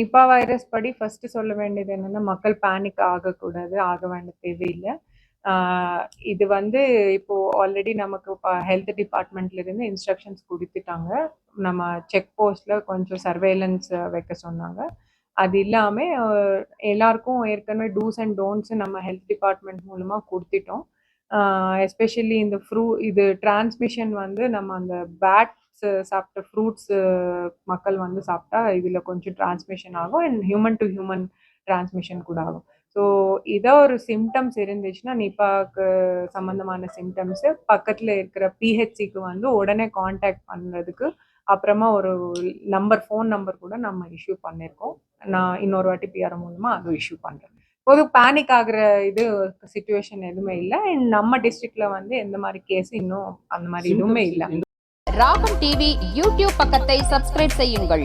நிப்பா virus படி first சொல்ல வேண்டியது என்னன்னா மக்கள் பேனிக் ஆகக்கூடாது ஆக வேண்டிய தேவையில்லை. இது வந்து இப்போ ஆல்ரெடி நமக்கு ஹெல்த் டிபார்ட்மெண்ட்ல இருந்து இன்ஸ்ட்ரக்ஷன்ஸ் கொடுத்துட்டாங்க. நம்ம செக் போஸ்ட்ல கொஞ்சம் சர்வேலன்ஸ் வைக்க சொன்னாங்க. அது இல்லாம எல்லாருக்கும் ஏற்கனவே டூஸ் அண்ட் டோன்ட்ஸ் நம்ம ஹெல்த் டிபார்ட்மெண்ட் மூலமா கொடுத்துட்டோம். எஸ்பெஷலி இந்த ஃப்ரூ இது டிரான்ஸ்மிஷன் வந்து நம்ம அந்த பேட்ஸ் சாப்பிட்ட ஃப்ரூட்ஸ் மக்கள் வந்து சாப்பிட்டா இதில் கொஞ்சம் டிரான்ஸ்மிஷன் ஆகும் and human to human transmission கூட ஆகும். ஸோ இதோ ஒரு சிம்டம்ஸ் இருந்துச்சுன்னா நிப்பாக்கு சம்மந்தமான சிம்டம்ஸு பக்கத்தில் இருக்கிற பிஹெச்சிக்கு வந்து உடனே காண்டாக்ட் பண்ணுறதுக்கு அப்புறமா ஒரு நம்பர் ஃபோன் நம்பர் கூட நம்ம இஷ்யூ பண்ணியிருக்கோம் நான் இன்னொரு வாட்டி பிஆர் மூலமாக அதுவும் இஷ்யூ பண்ணுறேன் பொது பேனிக் ஆகுற இது சுச்சுவேஷன் எதுவுமே இல்லை. அண்ட் நம்ம டிஸ்ட்ரிக்ட்ல வந்து எந்த மாதிரி கேஸ் இன்னும் அந்த மாதிரி எதுவுமே இல்லை. ராகம் டிவி யூடியூப் பக்கத்தை சப்ஸ்கிரைப் செய்யுங்கள்.